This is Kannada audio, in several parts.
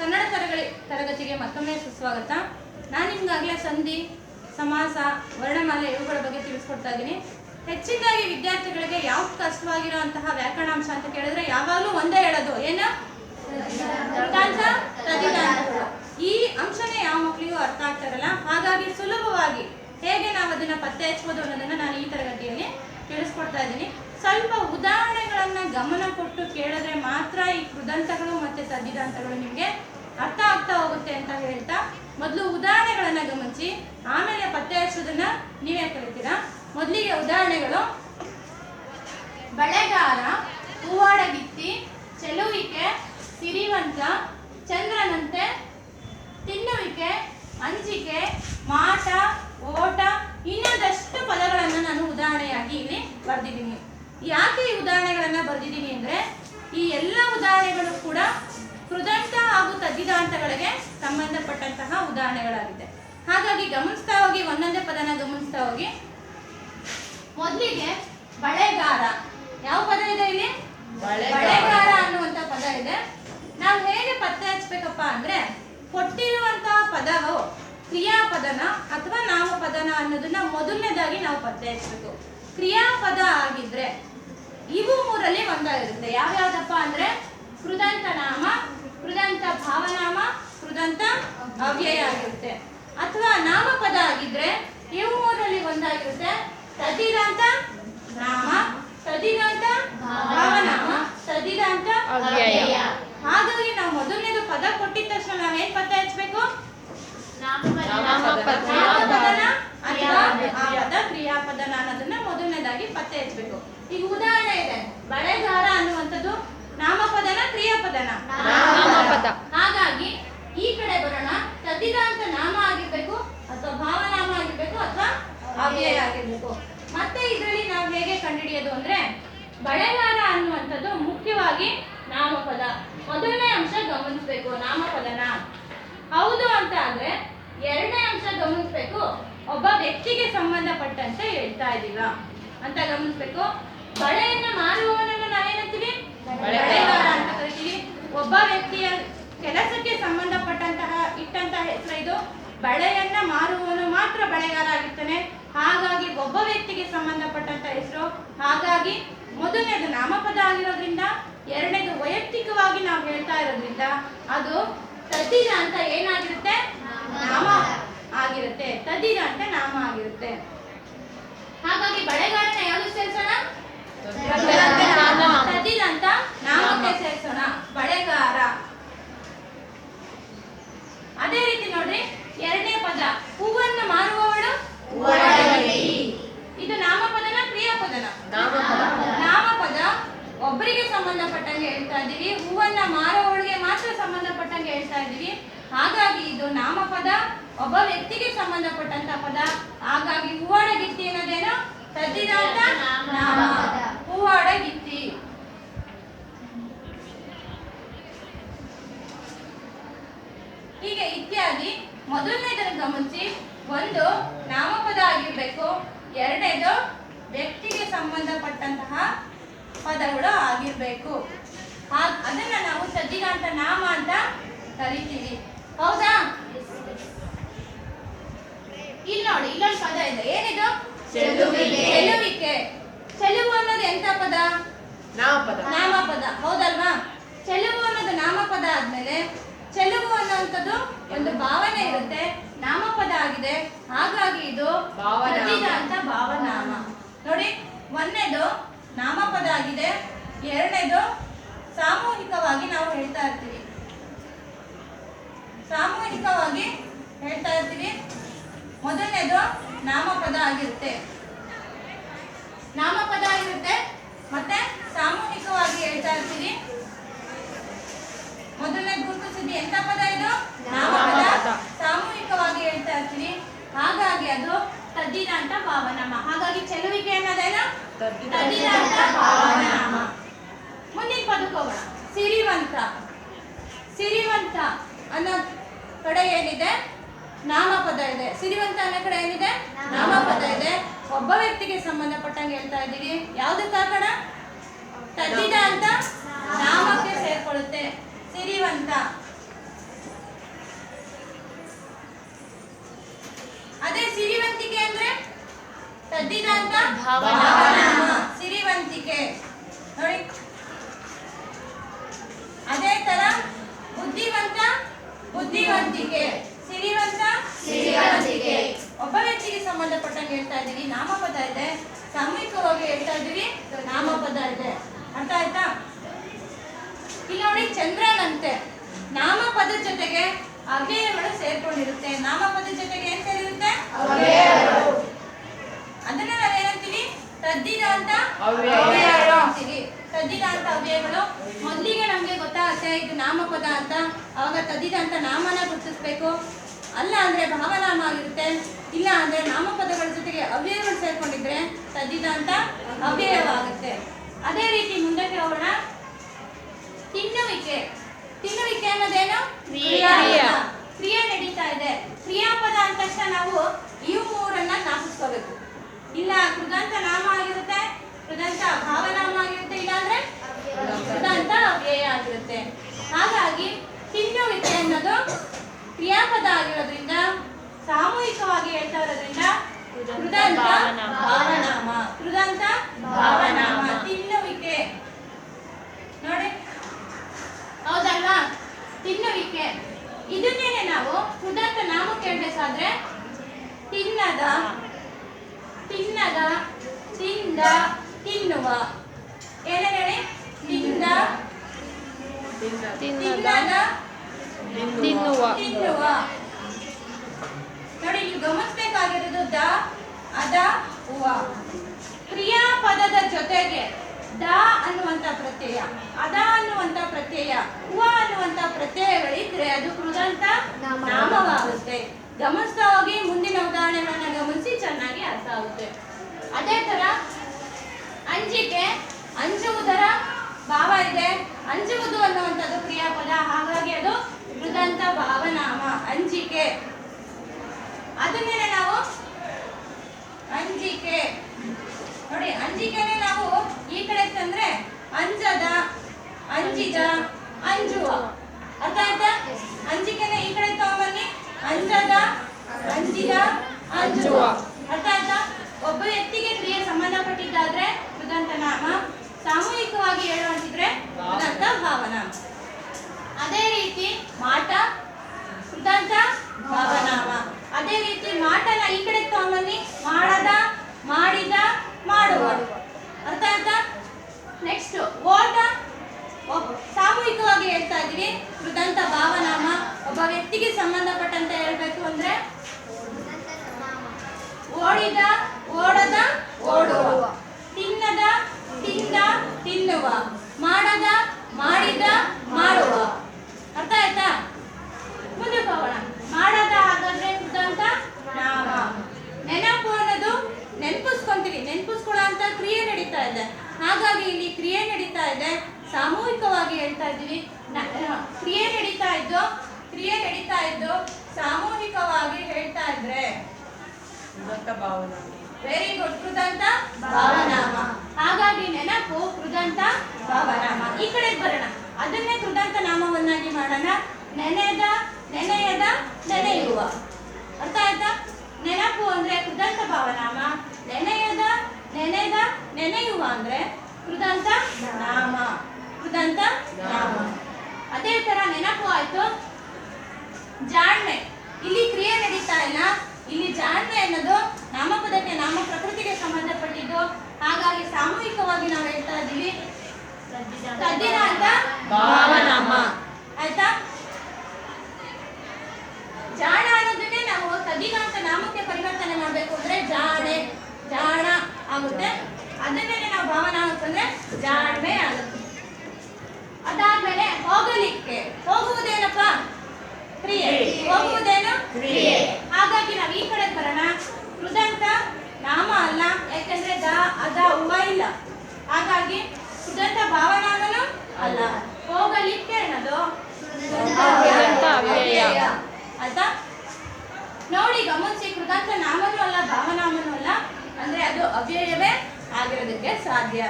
ಕನ್ನಡ ತರಗತಿ ತರಗತಿಗೆ ಮತ್ತೊಮ್ಮೆ ಸುಸ್ವಾಗತ. ನಾನು ನಿಮ್ಗಾಗಲೇ ಸಂಧಿ, ಸಮಾಸ, ವರ್ಣಮಾಲೆ ಇವುಗಳ ಬಗ್ಗೆ ತಿಳಿಸ್ಕೊಡ್ತಾ ಇದ್ದೀನಿ. ಹೆಚ್ಚಿನದಾಗಿ ವಿದ್ಯಾರ್ಥಿಗಳಿಗೆ ಯಾವ್ದು ಕಷ್ಟವಾಗಿರುವಂತಹ ವ್ಯಾಕರಣಾಂಶ ಅಂತ ಕೇಳಿದ್ರೆ ಯಾವಾಗಲೂ ಒಂದೇ ಹೇಳೋದು. ಏನು? ಈ ಅಂಶನೇ ಯಾವ ಮಕ್ಕಳಿಗೂ ಅರ್ಥ ಆಗ್ತಾ ಇರಲ್ಲ. ಹಾಗಾಗಿ ಸುಲಭವಾಗಿ ಹೇಗೆ ನಾವು ಅದನ್ನ ಪತ್ತೆ ಹಚ್ಬೋದು ಅನ್ನೋದನ್ನ ನಾನು ಈ ತರಗತಿಯಲ್ಲಿ ತಿಳಿಸ್ಕೊಡ್ತಾ ಇದ್ದೀನಿ. ಸ್ವಲ್ಪ ಉದಾಹರಣೆಗಳನ್ನು ಗಮನ ಕೊಟ್ಟು ಕೇಳಿದ್ರೆ ಮಾತ್ರ ಈ ಕೃದಂತಗಳು ಮತ್ತೆ ತದ್ದಿದಾಂತಗಳು ನಿಮಗೆ ಅರ್ಥ ಆಗ್ತಾ ಹೋಗುತ್ತೆ ಅಂತ ಹೇಳ್ತಾ ಮೊದಲು ಉದಾಹರಣೆಗಳನ್ನು ಗಮನಿಸಿ. ಆಮೇಲೆ ಪತ್ತೆ ಹಚ್ಚೋದನ್ನು ನೀವೇ ಕಲಿತೀರಾ? ಮೊದಲಿಗೆ ಉದಾಹರಣೆಗಳು. ಬಳೆಗಾರ, ಹೂವಾಡಗಿತ್ತಿ, ಚೆಲುವಿಕೆ, ಸಿರಿವಂತ ಚಂದ್ರನಂತೆ ತಿನ್ನುವಿಕೆ ಅಂಜಿಕೆ ಮಾಟ ಓಟ ಇನ್ನೊಂದಷ್ಟು ಪದಗಳನ್ನು ನಾನು ಉದಾಹರಣೆಯಾಗಿ ಇಲ್ಲಿ ಬರೆದಿದ್ದೀನಿ ಯಾಕೆ ಈ ಉದಾಹರಣೆಗಳನ್ನ ಬರೆದಿದ್ದೀನಿ ಅಂದ್ರೆ ಈ ಎಲ್ಲ ಉದಾಹರಣೆಗಳು ಕೂಡ ಕೃದಂತ ಹಾಗೂ ತದ್ದಿದಾಂತಗಳಿಗೆ ಸಂಬಂಧಪಟ್ಟಂತಹ ಉದಾಹರಣೆಗಳಾಗಿದೆ ಹಾಗಾಗಿ ಗಮನಿಸ್ತಾ ಹೋಗಿ ಒಂದೊಂದೇ ಪದನ ಗಮನಿಸ್ತಾ ಹೋಗಿ. ಮೊದಲಿಗೆ ಬಳೆಗಾರ. ಯಾವ ಪದ ಇದೆ ಇಲ್ಲಿ? ಬಳೆಗಾರ. ಅನ್ನುವಂತ ಪದ ಇದೆ. ನಾವು ಹೇಗೆ ಪತ್ತೆ ಹಚ್ಬೇಕಪ್ಪ ಅಂದ್ರೆ ಕೊಟ್ಟಿರುವಂತಹ ಪದವು ಕ್ರಿಯಾಪದನ ಅಥವಾ ನಾಮಪದನ ಅನ್ನೋದನ್ನ ಮೊದಲನೇದಾಗಿ ನಾವು ಪತ್ತೆ ಹಚ್ಚಬೇಕು ಕ್ರಿಯಾಪದ ಆಗಿದ್ರೆ ಇವು ಮೂರಲ್ಲಿ ಒಂದಾಗಿರುತ್ತೆ. ಯಾವ್ಯಾವ್ದಪ್ಪ ಅಂದ್ರೆ ಕೃದಂತ ನಾಮ ಕೃದಂತ ಭಾವನಾಮ ಕೃದಂತ ಅವ್ಯಯ ಆಗಿರುತ್ತೆ. ಅಥವಾ ನಾಮಪದ ಆಗಿದ್ರೆ ಇವು ಮೂರಲ್ಲಿ ಒಂದಾಗಿರುತ್ತೆ. ತದಿರಂತ ನಾಮ ತದಿರಂತ ಭಾವನಾಮ ತದಿರಂತ ಅವ್ಯಯ. ಹಾಗಾಗಿ ನಾವು ಮೊದಲನೇದು ಪದ ಕೊಟ್ಟಿದ ತಕ್ಷಣ ನಾವೇನ್ ಪದ ಹಚ್ಬೇಕು. ನಾಮಪದನ ಅಥವಾ ಆ ಪದ ಕ್ರಿಯಾಪದನ ಅನ್ನೋದನ್ನ ಮೊದಲನೇದಾಗಿ ಪತ್ತೆ ಹಚ್ಬೇಕು. ಈಗ ಉದಾಹರಣೆ ಬಳೆಗಾರ ಅನ್ನುವಂಥದ್ದು ನಾಮಪದನ ಕ್ರಿಯಾಪದನ. ನಾಮಪದ. ಹಾಗಾಗಿ ಈ ಕಡೆ ಬರೋಣ. ತದ್ದಿದಾಂತ ನಾಮ ಆಗಿರ್ಬೇಕು ಅಥವಾ ಭಾವನಾಮ ಆಗಿರ್ಬೇಕು ಅಥವಾ ಅವ್ಯಯ ಆಗಿರ್ಬೇಕು. ಮತ್ತೆ ಇದರಲ್ಲಿ ನಾವು ಹೇಗೆ ಕಂಡುಹಿಡಿಯೋದು ಅಂದ್ರೆ ಬಳೆಗಾರ ಅನ್ನುವಂಥದ್ದು ಮುಖ್ಯವಾಗಿ ನಾಮಪದ. ಮೊದಲನೇ ಅಂಶ ಗಮನಿಸ್ಬೇಕು ನಾಮಪದನ. ಹೌದು ಅಂತ ಆದ್ರೆ ಎರಡನೇ ಅಂಶ ಗಮನಿಸ್ಬೇಕು ಒಬ್ಬ ವ್ಯಕ್ತಿಗೆ ಸಂಬಂಧಪಟ್ಟಂತೆ ಹೇಳ್ತಾ ಇದೀವ. ಅಂತ ಗಮನಿಸ್ಬೇಕು. ಬಳೆಯನ್ನ ಮಾರುವವನನ್ನು ನಾವೇನಂತೀವಿ ಬಳೆಗಾರ. ಬಳೆಗಾರ. ಅಂತ ಕರಿತೀವಿ. ಒಬ್ಬ ವ್ಯಕ್ತಿಯ ಕೆಲಸಕ್ಕೆ ಸಂಬಂಧಪಟ್ಟಂತಹ ಇಟ್ಟಂತಹ ಹೆಸರು ಇದು. ಬಳೆಯನ್ನ ಮಾರುವವನು ಮಾತ್ರ ಬಳೆಗಾರ ಆಗಿರ್ತಾನೆ. ಹಾಗಾಗಿ ಒಬ್ಬ ವ್ಯಕ್ತಿಗೆ ಸಂಬಂಧಪಟ್ಟಂತ ಹೆಸರು. ಹಾಗಾಗಿ ಮೊದಲನೇದು ನಾಮಪದ ಆಗಿರೋದ್ರಿಂದ ಎರಡನೇದು ವೈಯಕ್ತಿಕವಾಗಿ ನಾವು ಹೇಳ್ತಾ ಇರೋದ್ರಿಂದ ಅದು ತದ್ದಿದ ಅಂತ ಏನಾಗಿರುತ್ತೆ? ನಾಮ ಆಗಿರುತ್ತೆ. ತದ್ದಿದ ಅಂತ ನಾಮ ಆಗಿರುತ್ತೆ. ಹಾಗಾಗಿ ಬಳೆಗಾರನ ಯಾವ್ದು ಸೇರ್ಸೋಣ ಅದೇ ರೀತಿ ನೋಡ್ರಿ, ಎರಡನೇ ಪದ. ಹೂವನ್ನು ಮಾರುವವಳು ಇದು ನಾಮಪದನ, ಕ್ರಿಯಾಪದನ. ನಾಮಪದ ಒಬ್ಬರಿಗೆ ಸಂಬಂಧಪಟ್ಟಂಗೆ ಹೇಳ್ತಾ ಇದೀವಿ ಹೂವನ್ನ ಮಾರುವವಳಿಗೆ ಮಾತ್ರ ಸಂಬಂಧಪಟ್ಟಂಗೆ ಹೇಳ್ತಾ ಇದೀವಿ ಹಾಗಾಗಿ ಇದು ನಾಮಪದ. ಒಬ್ಬ ವ್ಯಕ್ತಿಗೆ ಸಂಬಂಧಪಟ್ಟಂತ ಪದ. ಹಾಗಾಗಿ ಹೂವಣ ಗಿತ್ತಿ ಅನ್ನೋದೇನು? ತದ್ದಿದಾಂತ ನಾಮ. ಹೂವಾಡಗಿತ್ತಿ ಹೀಗೆ ಇತ್ಯಾದಿ ಮೊದಲನೇದನ್ನು ಗಮನಿಸಿ ಒಂದು ನಾಮಪದ ಆಗಿರಬೇಕು ಎರಡನೇದು ವ್ಯಕ್ತಿಗೆ ಸಂಬಂಧಪಟ್ಟಂತಹ ಪದಗಳು ಆಗಿರಬೇಕು. ಅದನ್ನ ನಾವು ಸದ್ದಿಗಾಂತ ನಾಮ ಅಂತ ಕರಿತೀವಿ. ಹೌದಾ? ಇಲ್ಲಿ ನೋಡಿ ಇಲ್ಲೊಂದು ಪದ ಇದೆ. ಏನಿದು? ಚೆಲುವಿಕೆ. ಚೆಲುವು ಅನ್ನೋದು ಎಂತ ಪದ? ನಾಮಪದ. ನಾಮಪದ. ಹೌದಲ್ವಾ? ಚೆಲುವು ಅನ್ನೋದು ನಾಮಪದ ಆದ್ಮೇಲೆ ಚೆಲುವು ಅನ್ನುವಂಥದ್ದು ಒಂದು ಭಾವನೆ ಇರುತ್ತೆ. ನಾಮಪದ ಆಗಿದೆ. ಹಾಗಾಗಿ ಇದು ಅಂತ ಭಾವನಾಮ. ನೋಡಿ ಒಂದನೇದು ನಾಮಪದ ಆಗಿದೆ. ಎರಡನೇದು ಸಾಮೂಹಿಕವಾಗಿ ನಾವು ಹೇಳ್ತಾ ಇರ್ತೀವಿ. ಸಾಮೂಹಿಕವಾಗಿ ಹೇಳ್ತಾ ಇರ್ತೀವಿ. ಮೊದಲನೇದು ನಾಮಪದ ಆಗಿರುತ್ತೆ. ಆಗಿರುತ್ತೆ ಮತ್ತೆ ಸಾಮೂಹಿಕವಾಗಿ ಹೇಳ್ತಾ ಇರ್ತೀವಿ. ಮೊದಲನೇ ಗುರುತಿಸಿದ್ವಿ ಎಂತ ಪದ ಇದು? ನಾಮಪದ. ಸಾಮೂಹಿಕವಾಗಿ ಹೇಳ್ತಾ ಇರ್ತೀವಿ. ಹಾಗಾಗಿ ಅದು ತದ್ದಿನ ಅಂತ ಭಾವನಾಮ. ಹಾಗಾಗಿ ಚೆಲುವಿಕೆ ಅನ್ನೋದೇನು ತದ್ದಿನ ಅಂತ ಭಾವನಾಮ. ಮುಂದಿನ ಪದಕ್ಕೆ ಹೋಗೋಣ. ಸಿರಿವಂತ. ಸಿರಿವಂತ ಅನ್ನೋ ಕಡೆ ಏನಿದೆ? ನಾಮಪದ ಇದೆ. ಸಿರಿವಂತ ಅನ್ನೋ ಕಡೆ ಏನಿದೆ? ನಾಮಪದ ಇದೆ. ಒಬ್ಬ ವ್ಯಕ್ತಿಗೆ ಸಂಬಂಧಪಟ್ಟಂಗೆ ಹೇಳ್ತಾ ಇದ್ದೀವಿ. ಯಾವುದು ಹಾಕೋಣ ತದ್ದಿದ ಅಂತ ನಾಮಕ್ಕೆ ಸೇರ್ಕೊಳ್ಳುತ್ತೆ. ಸಿರಿವಂತ. ಅದೇ ಸಿರಿವಂತಿಕೆ ಅಂದ್ರೆ ತದ್ದಿದ ಅಂತ ಸಿರಿವಂತಿಕೆ. ನೋಡಿ. ಅದೇ ತರ ಬುದ್ಧಿವಂತ ಬುದ್ಧಿವಂತಿಕೆ. ಸಿರಿವಂತ ಸಿರಿವಂತಿಕೆ. ಒಬ್ಬ ವ್ಯಕ್ತಿಗೆ ಸಂಬಂಧಪಟ್ಟಂಗೆ ಹೇಳ್ತಾ ಇದ್ದೀವಿ, ನಾಮಪದ ಇದೆ. ಸಾಮೂಹಿಕವಾಗಿ ಹೇಳ್ತಾ ಇದ್ದೀವಿ ನಾಮಪದ ಇದೆ. ಅರ್ಥ ಆಯ್ತಾ? ಇಲ್ಲಿ ನೋಡಿ ಚಂದ್ರನಂತೆ. ನಾಮಪದ ಜೊತೆಗೆ ಅವ್ಯಯಗಳು ಸೇರ್ಕೊಂಡಿರುತ್ತೆ. ನಾಮಪದ ಜೊತೆಗೆ ಏನ್ ಸೇರಿರುತ್ತೆ? ಅದನ್ನ ನಾವೇನಂತೀವಿ ತದ್ದಿದ ಅಂತ ಅಂತೀವಿ. ತದ್ದಿದ ಅಂತ ಅವ್ಯಯಗಳು. ಮೊದಲಿಗೆ ನಮ್ಗೆ ಗೊತ್ತಾಗುತ್ತೆ, ಇದು ನಾಮಪದ ಅಂತ. ಅವಾಗ ತದ್ದಿದ ಅಂತ ನಾಮನ ಗುರುತಿಸ್ಬೇಕು. ಅಲ್ಲ ಅಂದ್ರೆ ಭಾವನಾಮ ಆಗಿರುತ್ತೆ. ಇಲ್ಲ ಅಂದ್ರೆ ನಾಮಪದಗಳ ಜೊತೆಗೆ ಅವ್ಯಯಗಳು ಸೇರ್ಕೊಂಡಿದ್ರೆ ತದ್ದಿದ ಅಂತ ಅವ್ಯಯವಾಗುತ್ತೆ ಅದೇ ರೀತಿ ಮುಂದಕ್ಕೆ ಹೋಗೋಣ. ತಿನ್ನುವಿಕೆ. ತಿನ್ನುವಿಕೆ ಅನ್ನೋದೇನು? ಕ್ರಿಯೆ. ನಡೀತಾ ಇದೆ. ಕ್ರಿಯಾಪದ ಅಂದ ತಕ್ಷಣ ನಾವು ಇವು ಮೂರನ್ನ ಜ್ಞಾಪಿಸ್ಕೋಬೇಕು ಇಲ್ಲ ಕೃದಂತ ನಾಮ ಆಗಿರುತ್ತೆ. ಕೃದಂತ ಭಾವನಾಮ ಆಗಿರುತ್ತೆ. ಇಲ್ಲ ಅಂದ್ರೆ ಕೃದಂತ ಅವ್ಯಯ ಆಗಿರುತ್ತೆ ಹಾಗಾಗಿ ತಿನ್ನುವಿಕೆ ಅನ್ನೋದು ಕ್ರಿಯಾಪದ ಆಗಿರೋದ್ರಿಂದ ಸಾಮೂಹಿಕವಾಗಿ ಹೇಳ್ತಾ ಇರೋದ್ರಿಂದ ಕೃದಂತ ಭಾವನಾಮ. ಕೃದಂತ ಭಾವನಾಮ. ತಿನ್ನುವಿಕೆ. ನೋಡಿ. ಹೌದಲ್ವಾ? ತಿನ್ನುವಿಕೆ. ಇದನ್ನೇನೆ ನಾವು ಕೃದಂತ ನಾಮ ಕೇಳಬೇಕಾದ್ರೆ ತಿನ್ನದ ತಿನ್ನದ ತಿಂದ ತಿನ್ನುವ. ಏನೇನೇಳಿ ತಿಂದ. ತಿನ್ನದ ತಿನ್ನುವ. ನೋಡಿ ನೀವು ಗಮನಿಸಬೇಕಾಗಿರೋದು ದ, ಅದ, ಉವ. ಕ್ರಿಯಾಪದದ ಜೊತೆಗೆ ದ ಅನ್ನುವಂತ ಪ್ರತ್ಯಯ, ಅದ ಅನ್ನುವಂತ ಪ್ರತ್ಯಯ, ಉವ ಅನ್ನುವಂತ ಪ್ರತ್ಯಯಗಳಿದ್ರೆ ಅದು ಕೃದಂತ ನಾಮ. ನಾಮವಾಗುತ್ತೆ. ಗಮನಿಸ್ತಾ ಹೋಗಿ ಮುಂದಿನ ಉದಾಹರಣೆಗಳನ್ನ ಗಮನಿಸಿ, ಚೆನ್ನಾಗಿ ಅರ್ಥ ಆಗುತ್ತೆ. ಅದೇ ತರ ಅಂಜಿಕೆ, ಅಂಜುವುದರ ಭಾವ ಇದೆ. ಅಂಜುವುದು ಅನ್ನುವಂಥದ್ದು ಕ್ರಿಯಾಪದ, ಹಾಗಾಗಿ ಅದು ಕೃದಂತ ಭಾವನಾಮ, ಅಂಜಿಕೆ. ಅದನ್ನೇ ನಾವು ಅಂಜಿಕೆ. ನೋಡಿ, ಅಂಜಿಕೆನೆ ನಾವು ಈ ಕಡೆ ತಂದ್ರೆ ಅಂಜದ ಅಂಜಿದ ಅಂಜುವ. ಅರ್ಥ ಆಯ್ತಾ? ಅಂಜಿಕೆನೆ ಈ ಕಡೆ ತಗೊಂಬನ್ನಿ. ಅಂಜದ, ಅಂಜಿದ, ಅಂಜುವ ಅರ್ಥ ಆಯ್ತಾ ಒಬ್ಬ ವ್ಯಕ್ತಿಗೆ ಕ್ರಿಯೆ ಸಂಬಂಧಪಟ್ಟಿದ್ದಾದ್ರೆ ಕೃದಂತ ನಾಮ ಸಾಮೂಹಿಕವಾಗಿ ಹೇಳುವಂತಿದ್ರೆ ಕೃದಂತ ಭಾವನಾಮ ಅದೇ ರೀತಿ ಮಾಟ ಕೃದಂತ ಭಾವನಾಮ ಅದೇ ರೀತಿ ಮಾಟನ ಈ ಕಡೆ ತಗೊಂಬನ್ನಿ ಮಾಡದ ಮಾಡಿದ ಮಾಡುವ ಅರ್ಥ ಆಯ್ತಾ ನೆಕ್ಸ್ಟ್ ಓಟ ಒಬ್- ಸಾಮೂಹಿಕವಾಗಿ ಹೇಳ್ತಾ ಇದೀವಿ ಕೃದಂತ ಭಾವನಾಮ ಒಬ್ಬ ವ್ಯಕ್ತಿಗೆ ಸಂಬಂಧಪಟ್ಟಂತೆ ಹೇಳ್ಬೇಕು ಅಂದ್ರೆ ಓಡಿದ, ಓಡದ, ಓಡುವ. ತಿನ್ನದ, ತಿಂದ, ತಿನ್ನುವ. ಮಾಡದ, ಮಾಡಿದ, ಮಾಡುವ. ಅರ್ಥ ಆಯ್ತಾ? ಮುಂದೆ ಹೋಗೋಣ. ಮಾಡದ ಹಾಗಾದ್ರೆ ಅಂತ ನಾಮ. ನೆನಪು ಅನ್ನೋದು ನೆನಪಿಸ್ಕೊಂತೀವಿ. ನೆನಪಿಸ್ಕೊಳ್ಳೋ ಅಂತ ಕ್ರಿಯೆ ನಡೀತಾ ಇದೆ. ಹಾಗಾಗಿ ಇಲ್ಲಿ ಕ್ರಿಯೆ ನಡೀತಾ ಇದೆ. ಸಾಮೂಹಿಕವಾಗಿ ಹೇಳ್ತಾ ಇದ್ದೀವಿ. ಕ್ರಿಯೆ ನಡೀತಾ ಇದ್ದು ಕ್ರಿಯೆ ನಡೀತಾ ಇದ್ದು ಸಾಮೂಹಿಕವಾಗಿ ಹೇಳ್ತಾ ಇದ್ರೆ ವೆರಿ ಗುಡ್ ಕೃದಂತ ಭಾವನಾಮ. ಹಾಗಾಗಿ ನೆನಪು ಕೃದಂತ ಭಾವನಾಮ. ಈ ಕಡೆ ಬರೋಣ. ಅದನ್ನೇ ಕೃದಂತ ನಾಮವನ್ನಾಗಿ ಮಾಡೋಣ. ನೆನೆದ ನೆನೆಯದ ನೆನೆಯುವ. ಅರ್ಥ ಆಯ್ತಾ? ನೆನಪು ಅಂದ್ರೆ ಕೃದಂತ ಭಾವನಾಮ. ನೆನೆಯದ ನೆನೆದ ನೆನೆಯುವ ಅಂದ್ರೆ ಕೃದಂತ ನಾಮ. ಕೃದಂತ ನಾಮ. ಅದೇ ತರ ನೆನಪು ಆಯ್ತು. ಜಾಣ್ಮೆ. ಇಲ್ಲಿ ಕ್ರಿಯೆ ನಡೀತಾ ಇಲ್ಲ. ಇಲ್ಲಿ ಜಾಣ್ಮೆ ಅನ್ನೋದು ನಾಮಪದಕ್ಕೆ ನಾಮ ಪ್ರಕೃತಿಗೆ ಸಂಬಂಧಪಟ್ಟಿದ್ದು ಹಾಗಾಗಿ ಸಾಮೂಹಿಕವಾಗಿ ನಾವು ಹೇಳ್ತಾ ಇದ್ದೀವಿ ತದ್ದಿನ ಅಂತ ಭಾವನಾಮ. ಆಯ್ತಾ ಜಾಣ ಅನ್ನೋದನ್ನೇ ನಾವು ತದ್ದಿನ ಅಂತ ನಾಮಕ್ಕೆ ಪರಿವರ್ತನೆ ಮಾಡಬೇಕು ಅಂದ್ರೆ ಜಾಣೆ ಜಾಣ ಆಗುತ್ತೆ ಅದನ್ನೇ ನಾವು ಭಾವನಾಮ ಅಂತಂದ್ರೆ ಜಾಣ್ಮೆ ಆಗುತ್ತೆ ಅದಾದ್ಮೇಲೆ ಹೋಗಲಿಕ್ಕೆ ಹೋಗುವುದೇನಪ್ಪ ಕ್ರಿಯೆ ಕ್ರಿಯೆ. ಹೋಗುವುದೇನು ಕ್ರಿಯೆ. ಹಾಗಾಗಿ ನಾವು ಈ ಕಡೆ ಬರೋಣ ಕೃದಂತ ನಾಮ ಅಲ್ಲ ಯಾಕಂದ್ರೆ ದ ಅದ ಉವ ಇಲ್ಲ ಹಾಗಾಗಿ ಕೃದಂತ ಭಾವನಾಮನು ಅಲ್ಲ ಹೋಗಲಿಕ್ಕೆ ಅನ್ನೋದು ಕೃದಂತ ಅವ್ಯಯ. ಆಯ್ತಾ ನೋಡಿ ಗಮನಿಸಿ ಕೃದಂತ ನಾಮನೂ ಅಲ್ಲ ಭಾವನಾಮನೂ ಅಲ್ಲ ಅಂದ್ರೆ ಅದು ಅವ್ಯಯವೇ ಆಗಿರೋದಕ್ಕೆ ಸಾಧ್ಯ.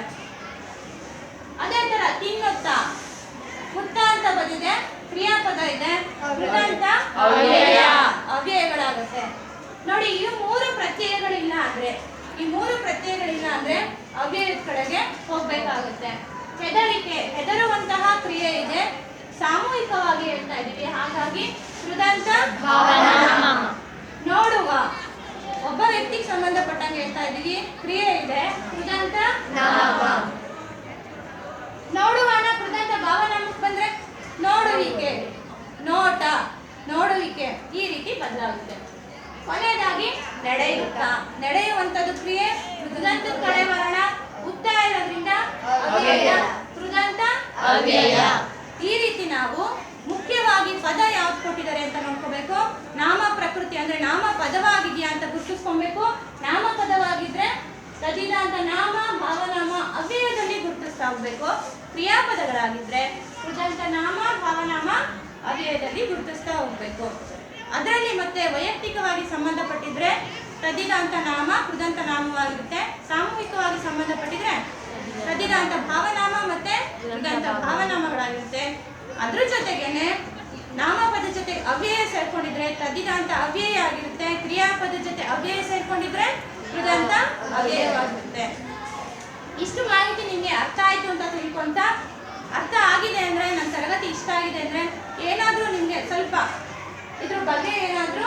ಅದೇ ತರ ತಿನ್ನುತ್ತಾ ಹುತ್ತ ಅಂತ ಬಂದಿದೆ, ಕ್ರಿಯಾಪದ ಇದೆ ಅಂತ ಅವ್ಯಯ. ಅವ್ಯಯಗಳಾಗುತ್ತೆ. ನೋಡಿ, ಈ ಮೂರು ಪ್ರತ್ಯಯಗಳಿಲ್ಲ ಅಂದ್ರೆ, ಈ ಮೂರು ಪ್ರತ್ಯಯಗಳಿಲ್ಲ ಅಂದ್ರೆ ಅವ್ಯಯದ ಕಡೆಗೆ ಹೋಗ್ಬೇಕಾಗುತ್ತೆ. ಹೆದರಿಕೆ, ಹೆದರುವಂತಹ ಕ್ರಿಯೆ ಇದೆ. ಸಾಮೂಹಿಕವಾಗಿ ಹೇಳ್ತಾ ಇದೀವಿ ಹಾಗಾಗಿ ಕೃದಂತ ಭಾವನಾಮ ನೋಡುವ ಒಬ್ಬ ವ್ಯಕ್ತಿಗೆ ಸಂಬಂಧಪಟ್ಟಂಗೆ ಹೇಳ್ತಾ ಇದ್ದೀವಿ. ಕ್ರಿಯೆ ಇದೆ. ಕೃದಂತ. ನೋಡುವನ ಭಾವ ನಮಗ್ ಬಂದ್ರೆ ನೋಡುವಿಕೆ. ನೋಟ, ನೋಡುವಿಕೆ ಈ ರೀತಿ ಬದಲಾಗುತ್ತೆ. ಕೊನೆಯದಾಗಿ ನಡೆಯುತ್ತ. ನಡೆಯುವಂತದ್ದು ಕ್ರಿಯೆ ಕೃದಂತ ಕಡೆ ಮರಣ ಉತ್ತ ಇರೋದ್ರಿಂದ ಕೃದಂತ ಈ ರೀತಿ ನಾವು ಮುಖ್ಯವಾಗಿ ಪದ ಯಾವ್ದು ಕೊಟ್ಟಿದ್ದಾರೆ ಅಂತ ನೋಡ್ಕೋಬೇಕು. ನಾಮ ಪ್ರಕೃತಿ ಅಂದ್ರೆ ನಾಮ ಪದವಾಗಿದೆಯಾ ಅಂತ ಗುರುತಿಸ್ಕೊಬೇಕು. ನಾಮ ಪದವಾಗಿದ್ರೆ ತದಿದ ಅಂತ ನಾಮ, ಭಾವನಾಮ ಅವ್ಯಯದಲ್ಲಿ ಗುರುತಿಸ್ತಾ ಹೋಗ್ಬೇಕು. ಕ್ರಿಯಾಪದಗಳಾಗಿದ್ರೆ ಕೃತಂತ ನಾಮ, ಭಾವನಾಮ ಅವ್ಯಯದಲ್ಲಿ ಗುರುತಿಸ್ತಾ ಹೋಗ್ಬೇಕು. ಅದರಲ್ಲಿ ಮತ್ತೆ ವೈಯಕ್ತಿಕವಾಗಿ ಸಂಬಂಧಪಟ್ಟಿದ್ರೆ ತದಿದಾಂತ ನಾಮ ಕೃದಂತ ನಾಮವಾಗಿರುತ್ತೆ. ಸಾಮೂಹಿಕವಾಗಿ ಸಂಬಂಧಪಟ್ಟಿದ್ರೆ ತದಿದಾಂತ ಭಾವನಾಮ ಮತ್ತೆ ಕೃದಂತ ಭಾವನಾಮಗಳಾಗಿರುತ್ತೆ. ಅದ್ರ ಜೊತೆಗೇನೆ ನಾಮಪದ ಜೊತೆ ಅವ್ಯಯ ಸೇರ್ಕೊಂಡಿದ್ರೆ ತದ್ದಿದಾಂತ ಅವ್ಯಯ ಆಗಿರುತ್ತೆ, ಕ್ರಿಯಾಪದ ಜೊತೆ ಅವ್ಯಯ ಸೇರ್ಕೊಂಡಿದ್ರೆ ಕೃದಂತ ಅವ್ಯಯವಾಗಿರುತ್ತೆ. ಇಷ್ಟು ಮಾಹಿತಿ ನಿಮಗೆ ಅರ್ಥ ಆಯಿತು ಅಂತ ತಿಳ್ಕೊಂತ ಅರ್ಥ ಆಗಿದೆ ಅಂದ್ರೆ ನನ್ನ ತರಗತಿ ಇಷ್ಟ ಆಗಿದೆ ಅಂದ್ರೆ ಏನಾದರೂ ನಿಮಗೆ ಸ್ವಲ್ಪ ಇದ್ರ ಬಗ್ಗೆ ಏನಾದರೂ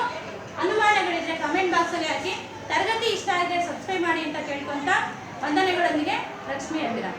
ಅನುಮಾನಗಳಿದ್ರೆ ಕಮೆಂಟ್ ಬಾಕ್ಸಲ್ಲಿ ಹಾಕಿ. ತರಗತಿ ಇಷ್ಟ ಆಗಿದೆ ಸಬ್ಸ್ಕ್ರೈಬ್ ಮಾಡಿ ಅಂತ ಕೇಳ್ಕೊಂತ ವಂದನೆಗಳೊಂದಿಗೆ ಲಕ್ಷ್ಮಿ ಹೇಳ್ತೀರಾ